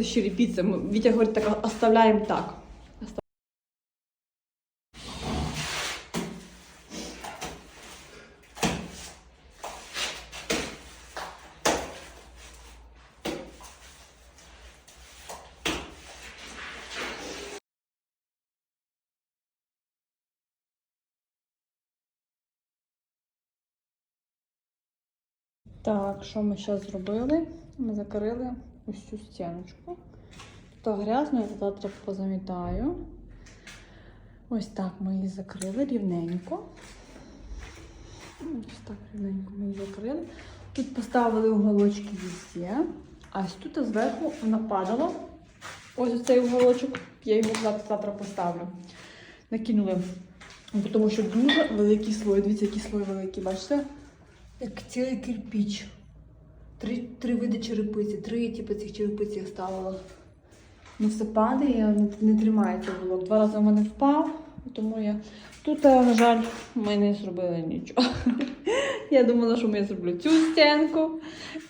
Щирі. Ми- Вітя говорить, так оставляємо так. Так, що ми зараз зробили? Ми закрили ось цю стіночку. Тут грязно, я завтра позамітаю. Ось так ми її закрили рівненько. Ось так рівненько ми її закрили. Тут поставили уголочки везде. А ось тут зверху нападало. Ось цей уголочок. Я його завтра поставлю. Накинули. Тому що дуже великий слой. Дивіться, який слой великий, бачите? Як цілий кирпіч. Три, три види черепиці, три типу цих черепиць я ставила. Ну все падає, не, не тримається блок. Два рази в мене впав, тому я. Тут, е, на жаль, ми не зробили нічого. Я думала, що я зроблю цю стінку,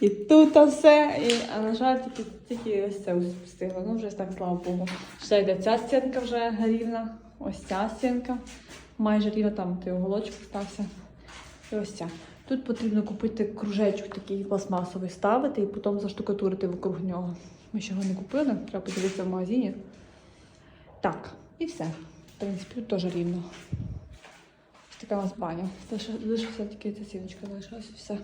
і тут все. І, а на жаль, тільки, тільки ось це ось встигло. Ну, вже так, слава Богу. Ще йде ця стінка вже рівна, ось ця стінка. Майже рівна, там той уголочок стався. І ось ця. Тут потрібно купити кружечок такий пластмасовий ставити і потім заштукатурити вокруг нього. Ми ще його не купили, треба подивитися в магазині. Так, і все. В принципі, тут теж рівно. Ось така у нас баня. Лишилася тільки ця сіночка залишилась і все.